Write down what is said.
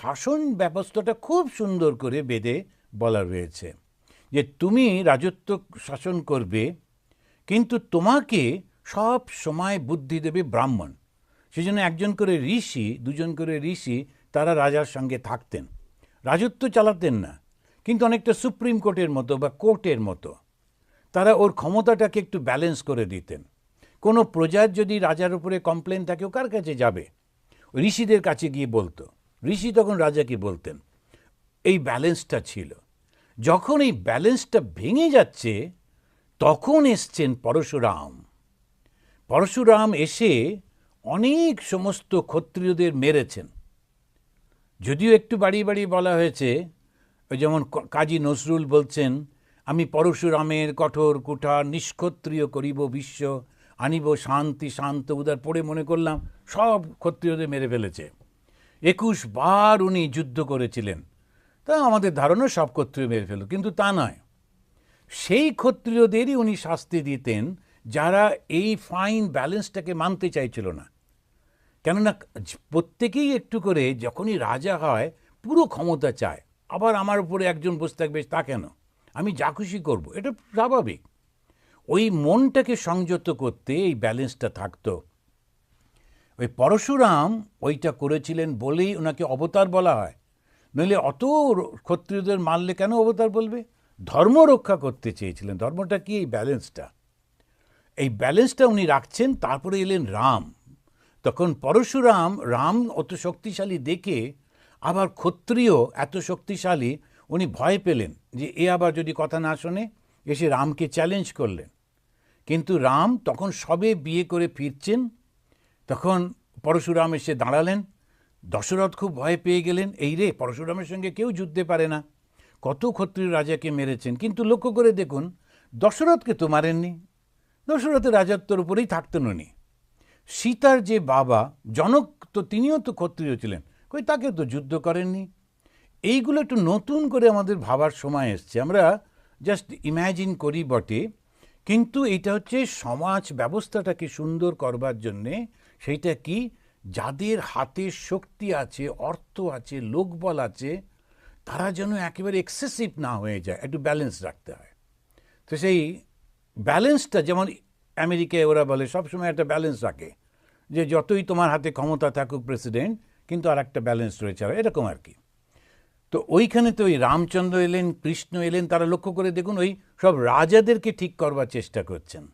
শাসন ব্যবস্থাটা খুব সুন্দর করে বেদে বলা রয়েছে যে তুমি রাজত্ব শাসন করবে, কিন্তু তোমাকে সব সময় বুদ্ধি দেবে ব্রাহ্মণ। সেই জন্য একজন করে ঋষি, দুজন করে ঋষি, তারা রাজার সঙ্গে থাকতেন। রাজত্ব চালাতেন না, কিন্তু অনেকটা সুপ্রিম কোর্টের মতো বা কোর্টের মতো। তারা ওর ক্ষমতাটাকে একটু ব্যালেন্স করে দিতেন। কোনো প্রজার যদি রাজার উপরে কমপ্লেন থাকে, ও কার কাছে যাবে? ঋষিদের কাছে গিয়ে বলতো ঋষি তখন রাজাকে বলতেন, এই ব্যালেন্সটা ছিল। যখন এই ব্যালেন্সটা ভেঙে যাচ্ছে, তখন এসছেন পরশুরাম। পরশুরাম এসে অনেক সমস্ত ক্ষত্রিয়দের মেরেছেন। যদিও একটু বাড়িয়ে বাড়িয়ে বলা হয়েছে, ওই যেমন কাজী নজরুল বলছেন, আমি পরশুরামের কঠোর কুঠার নিষ্ক্ষত্রিয় করিব বিশ্ব, আনিব শান্তি, শান্ত উদার পড়ে মনে করলাম, সব ক্ষত্রিয়দের মেরে ফেলেছে। একুশ বার উনি যুদ্ধ করেছিলেন। তা আমাদের ধারণা সব ক্ষত্রিয় মেরে ফেল কিন্তু তা নয়। সেই ক্ষত্রিয়দেরই উনি শাস্তি দিতেন যারা এই ফাইন ব্যালেন্সটাকে মানতে চাইছিল না। কেননা প্রত্যেকেই একটু করে যখনই রাজা হয়, পুরো ক্ষমতা চায়। আবার আমার উপরে একজন বসে থাকবে, তা কেন? আমি যা খুশি করব, এটা স্বাভাবিক। ওই মনটাকে সংযত করতে এই ব্যালেন্সটা থাকতো। ওই পরশুরাম ওইটা করেছিলেন বলেই ওনাকে অবতার বলা হয়। নইলে অত ক্ষত্রিয়দের মারলে কেন অবতার বলবে? ধর্ম রক্ষা করতে চেয়েছিলেন। ধর্মটা কি? এই ব্যালেন্সটা। এই ব্যালেন্সটা উনি রাখছেন, তারপরে এলেন রাম। তখন পরশুরাম রাম অত শক্তিশালী দেখে আবার ক্ষত্রিয় এত শক্তিশালী উনি ভয় পেলেন যে এ আবার যদি কথা না শোনে, এসে রামকে চ্যালেঞ্জ করলেন। কিন্তু রাম তখন সবে বিয়ে করে ফিরছেন তখন পরশুরাম এসে দাঁড়ালেন। দশরথ খুব ভয় পেয়ে গেলেন, এই রে, পরশুরামের সঙ্গে কেউ যুদ্ধে পারে না। কত ক্ষত্রিয় রাজাকে মেরেছেন। কিন্তু লক্ষ্য করে দেখুন, দশরথকে তো মারেননি। দশরথের রাজত্বর উপরেই থাকতেন উনি। সীতার যে বাবা, জনক তো তিনিও তো ক্ষত্রিয় ছিলেন। কই, তাকে তো যুদ্ধ করেননি। এইগুলো একটু নতুন করে আমাদের ভাবার সময় এসছে। আমরা জাস্ট ইম্যাজিন করি বটে। কিন্তু এটা হচ্ছে সমাজ ব্যবস্থাটাকে সুন্দর করবার জন্যে সেইটা কি? যাদের হাতে শক্তি আছে, অর্থ আছে, লোকবল আছে, তারা যেন একেবারে এক্সেসিভ না হয়ে যায়। একটু ব্যালেন্স রাখতে হয়। তো সেই ব্যালেন্সটা যেমন আমেরিকায় ওরা বলে, সবসময় একটা ব্যালেন্স রাখে। যে যতই তোমার হাতে ক্ষমতা থাকুক প্রেসিডেন্ট কিন্তু আর একটা ব্যালেন্স রয়েছে এরকম আর কি। তো ওইখানে তো ওই রামচন্দ্র এলেন, কৃষ্ণ এলেন, তারা লক্ষ্য করে দেখুন, ওই সব রাজাদেরকে ঠিক করবার চেষ্টা করছেন।